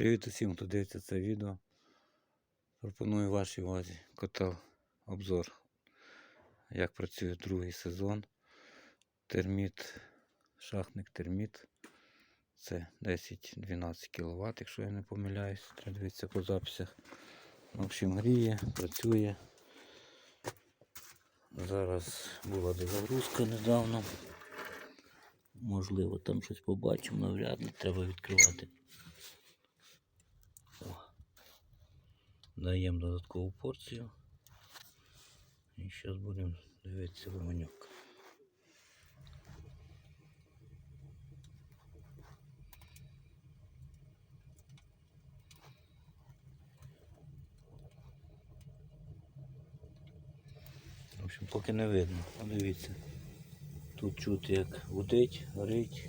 Привіт усім, хто дивиться це відео. Пропоную вашій увазі котел обзор, як працює другий сезон. Терміт, шахтник терміт. Це 10-12 кВт, якщо я не помиляюсь, треба дивитися по записях. В общем, гріє, працює. Зараз була дозагрузка недавно. Можливо, там щось побачимо, навряд ли треба відкривати. Даємо додаткову порцію. І зараз будемо дивитися вогоньок. В общем, поки не видно. Подивіться. Тут чути як гудить, горить.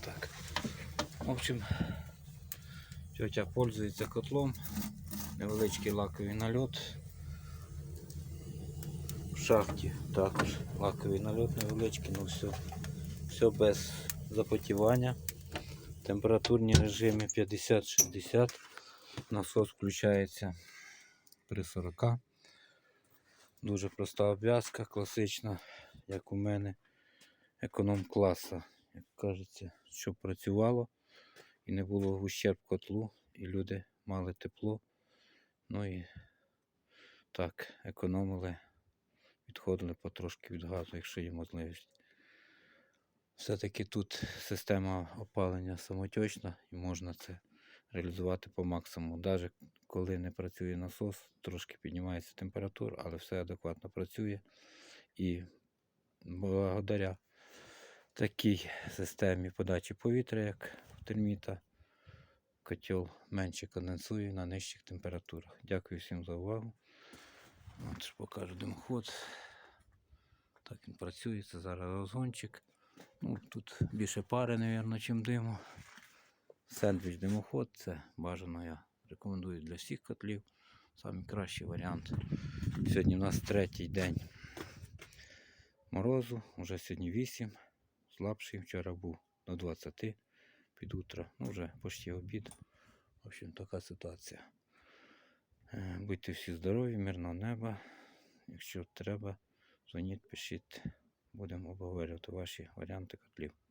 Так. В общем, тетя пользується котлом. Невеличкий лаковий нальот. В шахті також лаковий нальот невеличкий, ну все, все без запотівання. Температурні режими 50-60. Насос включається при 40. Дуже проста обв'язка, класична, як у мене, економ класа, як кажеться, щоб працювало і не було ущерб котлу, і люди мали тепло. Ну і так, економили, відходили потрошки від газу, якщо є можливість. Все-таки тут система опалення самотечна і можна це реалізувати по максимуму. Навіть коли не працює насос, трошки піднімається температура, але все адекватно працює. І благодаря такій системі подачі повітря, як в терміта, котел менше конденсує на нижчих температурах. Дякую всім за увагу. От покажу димоход. Так він працює, це зараз розгончик. Ну, тут більше пари, мабуть, чим диму. Сендвіч димоход це бажано я рекомендую для всіх котлів. Самий кращий варіант. Сьогодні у нас третій день морозу, вже сьогодні 8, слабший, вчора був до 20 під утро, ну вже почти обід. В общем, така ситуація. Е, Будьте всі здорові, мирного неба. Якщо треба, дзвоніть, пишіть. Будемо обговорювати ваші варіанти котлів.